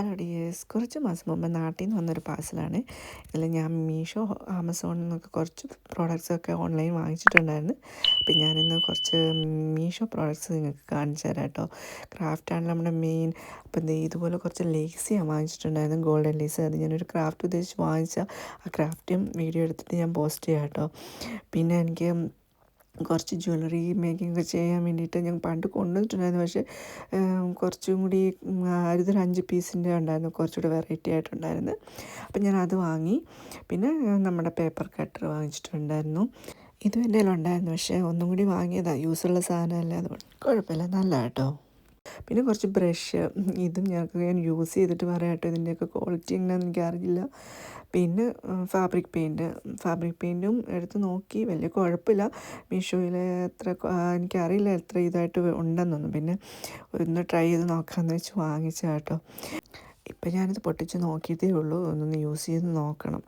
Hello കുറച്ച് മാസം മുമ്പ് നാട്ടിൽ നിന്ന് വന്നൊരു പാഴ്സലാണ് ഇതിൽ ഞാൻ മീഷോ ആമസോണിൽ നിന്നൊക്കെ കുറച്ച് പ്രോഡക്റ്റ്സ് ഒക്കെ ഓൺലൈൻ വാങ്ങിച്ചിട്ടുണ്ടായിരുന്നു. അപ്പം ഞാനിന്ന് കുറച്ച് മീഷോ പ്രോഡക്റ്റ്സ് നിങ്ങൾക്ക് കാണിച്ചു തരാം കേട്ടോ ക്രാഫ്റ്റാണ് നമ്മുടെ മെയിൻ അപ്പം ദേ ഇതുപോലെ കുറച്ച് ലേസ് ഞാൻ വാങ്ങിച്ചിട്ടുണ്ടായിരുന്നു. ഗോൾഡൻ ലേസ് അത് ഞാനൊരു ക്രാഫ്റ്റ് ഉദ്ദേശിച്ച് വാങ്ങിച്ച ആ ക്രാഫ്റ്റും വീഡിയോ എടുത്തിട്ട് ഞാൻ പോസ്റ്റ് ചെയ്യാം കേട്ടോ പിന്നെ എനിക്ക് കുറച്ച് ജ്വല്ലറി മേക്കിംഗ് ഒക്കെ ചെയ്യാൻ വേണ്ടിയിട്ട് ഞാൻ പണ്ട് കൊണ്ടുവന്നിട്ടുണ്ടായിരുന്നു. പക്ഷേ കുറച്ചും കൂടി ഇതൊരു അഞ്ച് പീസിന്റെ ഉണ്ടായിരുന്നു. കുറച്ചുകൂടി വെറൈറ്റി ആയിട്ടുണ്ടായിരുന്നു. അപ്പം ഞാൻ അത് വാങ്ങി. പിന്നെ നമ്മുടെ പേപ്പർ കട്ടർ വാങ്ങിച്ചിട്ടുണ്ടായിരുന്നു. ഇതും എന്റെ ഉണ്ടായിരുന്നു പക്ഷേ ഒന്നും കൂടി വാങ്ങിയതാണ് യൂസുള്ള സാധനമല്ല. അതുകൊണ്ട് കുഴപ്പമില്ല. നല്ല കേട്ടോ. പിന്നെ കുറച്ച് ബ്രഷ് ഇതും ഞങ്ങൾക്ക് ഞാൻ യൂസ് ചെയ്തിട്ട് പറയാട്ടോ ഇതിന്റെയൊക്കെ ക്വാളിറ്റി എങ്ങനെയാണെന്ന് എനിക്കറിയില്ല. പിന്നെ ഫാബ്രിക് പെയിന്റ് ഫാബ്രിക് പെയിന്റും എടുത്ത് നോക്കി. വലിയ കുഴപ്പമില്ല. മീഷോയിൽ എത്ര എനിക്കറിയില്ല എത്ര ഇതായിട്ട് ഉണ്ടെന്നൊന്നും. പിന്നെ ഒന്ന് ട്രൈ ചെയ്ത് നോക്കാമെന്ന് വെച്ച് വാങ്ങിച്ച ഇപ്പം ഞാനിത് പൊട്ടിച്ച് നോക്കിയിട്ടേ ഉള്ളൂ. ഒന്നൊന്ന് യൂസ് ചെയ്ത് നോക്കണം.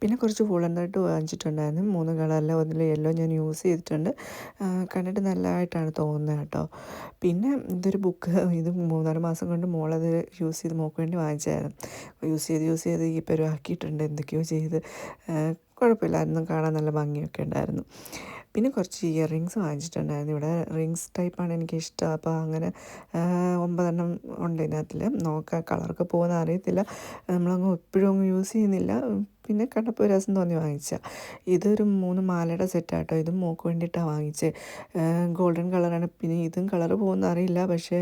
പിന്നെ കുറച്ച് വൂളൻ തട്ട് വാങ്ങിച്ചിട്ടുണ്ടായിരുന്നു. മൂന്ന് കളറിൽ ഒന്നിൽ യെല്ലോ ഞാൻ യൂസ് ചെയ്തിട്ടുണ്ട്. കണ്ടിട്ട് നല്ലതായിട്ടാണ് തോന്നുന്നത് കേട്ടോ. പിന്നെ ഇതൊരു ബുക്ക് ഇത് മൂന്നാൽ മാസം കൊണ്ട് മോളത് യൂസ് ചെയ്ത് മോക്ക് വേണ്ടി വാങ്ങിച്ചായിരുന്നു യൂസ് ചെയ്ത് യൂസ് ചെയ്ത് ഈ പരുവാക്കിയിട്ടുണ്ട്. എന്തൊക്കെയോ ചെയ്ത്. കുഴപ്പമില്ലായിരുന്നു. കാണാൻ നല്ല ഭംഗിയൊക്കെ ഉണ്ടായിരുന്നു. പിന്നെ കുറച്ച് ഇയർ റിങ്സ് വാങ്ങിച്ചിട്ടുണ്ടായിരുന്നു. ഇവിടെ റിങ്സ് ടൈപ്പാണ് എനിക്കിഷ്ടം. അപ്പോൾ അങ്ങനെ ഒമ്പതെണ്ണം ഉണ്ട് ഇതിനകത്തിൽ നോക്കാം കളറൊക്കെ പോകുന്ന അറിയത്തില്ല നമ്മളങ്ങ് എപ്പോഴും അങ്ങ് യൂസ് ചെയ്യുന്നില്ല. പിന്നെ കണ്ടപ്പോൾ രസം തോന്നി വാങ്ങിച്ച. ഇതൊരു മൂന്ന് മാലയുടെ സെറ്റാട്ടോ ഇതും മോക്ക് വേണ്ടിയിട്ടാണ് വാങ്ങിച്ചത് ഗോൾഡൻ കളറാണ് പിന്നെ ഇതും കളർ പോകുന്ന അറിയില്ല. പക്ഷേ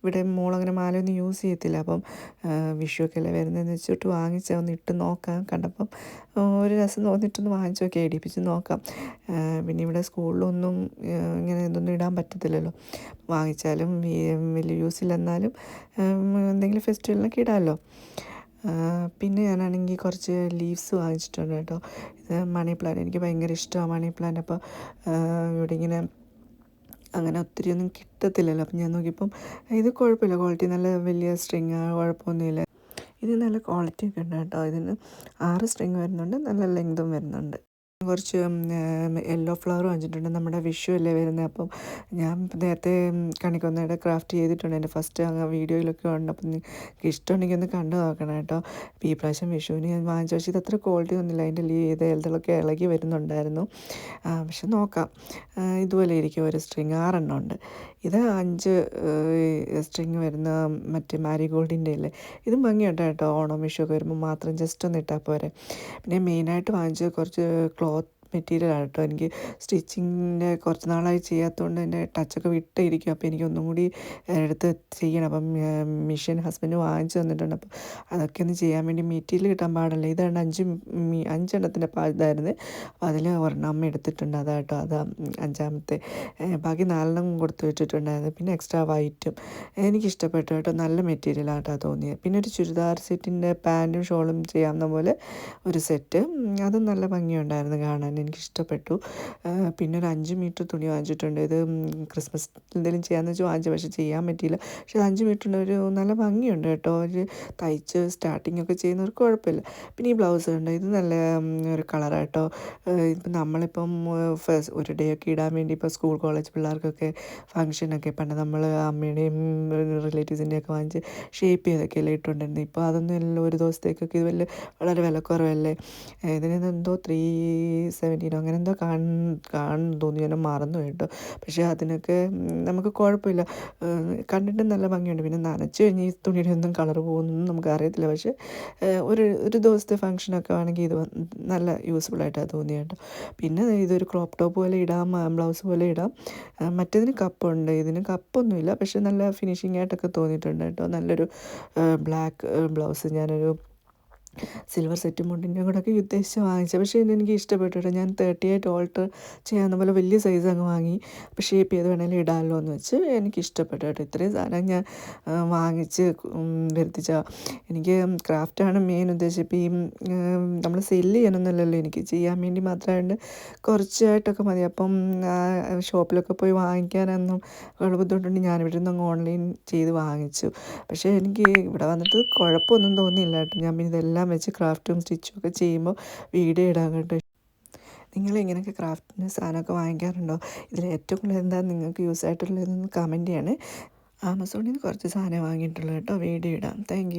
ഇവിടെ മോളങ്ങനെ മാലയൊന്നും യൂസ് ചെയ്യത്തില്ല. അപ്പം വിഷുവൊക്കെ അല്ലേ വരുന്നതെന്ന് വെച്ചിട്ട് വാങ്ങിച്ച. ഒന്ന് ഇട്ട് നോക്കാം. കണ്ടപ്പം ഒരു രസം തോന്നിയിട്ടൊന്ന് വാങ്ങിച്ചു നോക്കി ഇടിപ്പിച്ച് നോക്കാം. പിന്നെ ഇവിടെ സ്കൂളിലൊന്നും ഇങ്ങനെ ഇതൊന്നും ഇടാൻ പറ്റത്തില്ലല്ലോ. വാങ്ങിച്ചാലും വലിയ യൂസ് ഇല്ലെന്നാലും എന്തെങ്കിലും ഫെസ്റ്റിവലിനൊക്കെ ഇടാമല്ലോ പിന്നെ ഞാനാണെങ്കിൽ കുറച്ച് ലീവ്സ് വാങ്ങിച്ചിട്ടുണ്ട് കേട്ടോ. ഇത് മണി പ്ലാന്റ് എനിക്ക് ഭയങ്കര ഇഷ്ടമാണ് മണി പ്ലാന്റ് അപ്പോൾ ഇവിടെ ഇങ്ങനെ അങ്ങനെ ഒത്തിരി ഒന്നും കിട്ടത്തില്ലല്ലോ. അപ്പം ഞാൻ നോക്കിയപ്പം ഇത് കുഴപ്പമില്ല ക്വാളിറ്റി നല്ല വലിയ സ്ട്രിങ് കുഴപ്പമൊന്നുമില്ല ഇത് നല്ല ക്വാളിറ്റി ഒക്കെ ഉണ്ട് കേട്ടോ. ഇതിന് ആറ് സ്ട്രിങ് വരുന്നുണ്ട്. നല്ല ലെങ്തും വരുന്നുണ്ട്. കുറച്ച് യെല്ലോ ഫ്ലവർ വാങ്ങിച്ചിട്ടുണ്ട്. നമ്മുടെ വിഷു അല്ലേ വരുന്നത്. അപ്പം ഞാൻ നേരത്തെ കണിക്കൊന്നയുടെ ക്രാഫ്റ്റ് ചെയ്തിട്ടുണ്ട്. എന്റെ ഫസ്റ്റ് അങ്ങ് വീഡിയോയിലൊക്കെ ഉണ്ട് അപ്പം നിങ്ങൾക്ക് ഇഷ്ടമുണ്ടെങ്കിൽ ഒന്ന് കണ്ടു നോക്കണം കേട്ടോ. ഈ പ്രാവശ്യം വിഷുവിന് ഞാൻ വാങ്ങിച്ചു. പക്ഷേ അത്ര ക്വാളിറ്റി ഒന്നുമില്ല. അതിന്റെ ലീ ഇത് ഇലകളൊക്കെ ഇളകി വരുന്നുണ്ടായിരുന്നു. പക്ഷെ നോക്കാം. ഇതുപോലെ ഇരിക്കും. ഒരു സ്ട്രിങ് ആറെണ്ണം ഉണ്ട്. ഇത് അഞ്ച് സ്ട്രിങ് വരുന്ന മറ്റേ മാരിഗോൾഡിന്റെ അല്ലേ ഇതും ഭംഗിയുണ്ട് കേട്ടോ. ഓണം വിഷു ഒക്കെ വരുമ്പോൾ മാത്രം ജസ്റ്റ് ഒന്ന് ഇട്ടാൽ പോരെ. പിന്നെ മെയിനായിട്ട് വാങ്ങിച്ചത് കുറച്ച് ക്ലോത്ത് മെറ്റീരിയലാണ് കേട്ടോ. എനിക്ക് സ്റ്റിച്ചിങ്ങിന്റെ കുറച്ച് നാളായി ചെയ്യാത്തതുകൊണ്ട് എന്റെ ടച്ചൊക്കെ വിട്ടിരിക്കും അപ്പോൾ എനിക്ക് ഒന്നും കൂടി എടുത്ത് ചെയ്യണം. അപ്പം മെഷീൻ ഹസ്ബൻഡ് വാങ്ങിച്ചു തന്നിട്ടുണ്ട്. അപ്പോൾ അതൊക്കെ ഒന്ന് ചെയ്യാൻ വേണ്ടി മെറ്റീരിയൽ കിട്ടാൻ പാടില്ല? ഇതാണ് അഞ്ച് അഞ്ചെണ്ണത്തിന്റെ ഇതായിരുന്നു. അപ്പോൾ അതിൽ ഒരെണ്ണം അമ്മ എടുത്തിട്ടുണ്ട്. അതാട്ടോ അതാ അഞ്ചാമത്തെ. ബാക്കി നാലെണ്ണം കൊടുത്തു വെച്ചിട്ടുണ്ടായിരുന്നു. പിന്നെ എക്സ്ട്രാ വൈറ്റും എനിക്കിഷ്ടപ്പെട്ടു കേട്ടോ. നല്ല മെറ്റീരിയലായിട്ടാണ് തോന്നിയത്. പിന്നെ ഒരു ചുരിദാർ സെറ്റിന്റെ പാന്റും ഷോളും ചെയ്യാവുന്ന പോലെ ഒരു സെറ്റ് അതും നല്ല ഭംഗിയുണ്ടായിരുന്നു കാണാൻ. എനിക്കിഷ്ടപ്പെട്ടു. പിന്നെ ഒരു അഞ്ച് മീറ്റർ തുണി വാങ്ങിച്ചിട്ടുണ്ട്. ഇത് ക്രിസ്മസ് എന്തെങ്കിലും ചെയ്യാമെന്ന് വെച്ചാൽ വാങ്ങിച്ചു പക്ഷേ ചെയ്യാൻ പറ്റിയില്ല. പക്ഷേ അഞ്ച് മീറ്ററിന്റെ ഒരു നല്ല ഭംഗിയുണ്ട് കേട്ടോ. ഒരു തയ്ച്ച് സ്റ്റാർട്ടിങ് ഒക്കെ ചെയ്യുന്നവർക്ക് കുഴപ്പമില്ല. പിന്നെ ഈ ബ്ലൗസ് ഉണ്ട് ഇത് നല്ല ഒരു കളറാട്ടോ ഇപ്പം നമ്മളിപ്പം ഫസ്റ്റ് ഒരു ഡേ ഒക്കെ ഇടാൻ വേണ്ടി ഇപ്പോൾ സ്കൂൾ കോളേജ് പിള്ളേർക്കൊക്കെ ഫംഗ്ഷനൊക്കെ പണ്ട് നമ്മൾ അമ്മയുടെയും റിലേറ്റീവ്സിന്റെയൊക്കെ വാങ്ങിച്ച് ഷേപ്പ് ചെയ്തൊക്കെ അല്ലേ ഇട്ടുണ്ടായിരുന്നു ഇപ്പോൾ അതൊന്നും എല്ലാം ഒരു ദിവസത്തേക്കൊക്കെ ഇത് വലിയ വളരെ വിലക്കുറവല്ലേ? ഇതിന് എന്തോ ത്രീ സെവന്റീനോ അങ്ങനെ എന്തോ കാണ കാണുന്നു തോന്നി ഞാൻ മറന്നു കേട്ടോ പക്ഷേ അതിനൊക്കെ നമുക്ക് കുഴപ്പമില്ല. കണ്ടിട്ട് നല്ല ഭംഗിയുണ്ട്. പിന്നെ നനച്ച് കഴിഞ്ഞ് ഈ തുണിയുടെ ഒന്നും കളർ പോകുന്നൊന്നും നമുക്ക് അറിയത്തില്ല പക്ഷേ ഒരു ഒരു ദിവസത്തെ ഫംഗ്ഷനൊക്കെ ആണെങ്കിൽ ഇത് നല്ല യൂസ്ഫുൾ ആയിട്ടാണ് തോന്നിയത് കേട്ടോ. പിന്നെ ഇതൊരു ക്രോപ്പ് ടോപ്പ് പോലെ ഇടാം ബ്ലൗസ് പോലെ ഇടാം. മറ്റേതിന് കപ്പുണ്ട്. ഇതിന് കപ്പൊന്നുമില്ല. പക്ഷേ നല്ല ഫിനിഷിംഗ് ആയിട്ടൊക്കെ തോന്നിയിട്ടുണ്ട് കേട്ടോ. നല്ലൊരു ബ്ലാക്ക് ബ്ലൗസ്. ഞാനൊരു സിൽവർ സെറ്റ് മുണ്ടിന്റെ കൂടെ ഒക്കെ ഉദ്ദേശിച്ച് വാങ്ങിച്ചത്. പക്ഷേ ഇതെനിക്ക് ഇഷ്ടപ്പെട്ടു കേട്ടോ. ഞാൻ തേർട്ടി എയ്റ്റ് ഓൾട്ടർ ചെയ്യാവുന്ന പോലെ വലിയ സൈസ് അങ്ങ് വാങ്ങി. ഷേപ്പ് ചെയ്ത് വേണമെങ്കിൽ ഇടാമല്ലോ എന്ന് വെച്ച് എനിക്ക് ഇഷ്ടപ്പെട്ടു കേട്ടോ. ഇത്രയും സാധനം ഞാൻ വാങ്ങിച്ച് വരുത്തിച്ച എനിക്ക് ക്രാഫ്റ്റാണ് മെയിൻ ഉദ്ദേശം. ഇപ്പോൾ ഈ നമ്മൾ സെല്ല് ചെയ്യണമെന്നല്ലല്ലോ എനിക്ക് ചെയ്യാൻ വേണ്ടി മാത്രമായിട്ട് കുറച്ചായിട്ടൊക്കെ മതി. അപ്പം ഷോപ്പിലൊക്കെ പോയി വാങ്ങിക്കാനൊന്നും ഉള്ള ബുദ്ധിമുട്ടുണ്ട്. ഞാനിവിടെ നിന്ന് ഓൺലൈൻ ചെയ്ത് വാങ്ങിച്ചു. പക്ഷേ എനിക്ക് ഇവിടെ വന്നിട്ട് കുഴപ്പമൊന്നും തോന്നിയില്ല കേട്ടോ. ഞാൻ പിന്നെ ഇതെല്ലാം വെച്ച് ക്രാഫ്റ്റും സ്റ്റിച്ചും ഒക്കെ ചെയ്യുമ്പോൾ വീഡിയോ ഇടാൻ കേട്ടോ നിങ്ങൾ ഇങ്ങനെയൊക്കെ ക്രാഫ്റ്റിന് സാധനമൊക്കെ വാങ്ങിക്കാറുണ്ടോ? ഇതിൽ ഏറ്റവും കൂടുതൽ എന്താ നിങ്ങൾക്ക് യൂസ് ആയിട്ടുള്ളതെന്ന് കമന്റ് ചെയ്യാണ്. ആമസോണിൽ നിന്ന് കുറച്ച് സാധനം വാങ്ങിയിട്ടുള്ളൂ കേട്ടോ. വീഡിയോ ഇടാം. താങ്ക്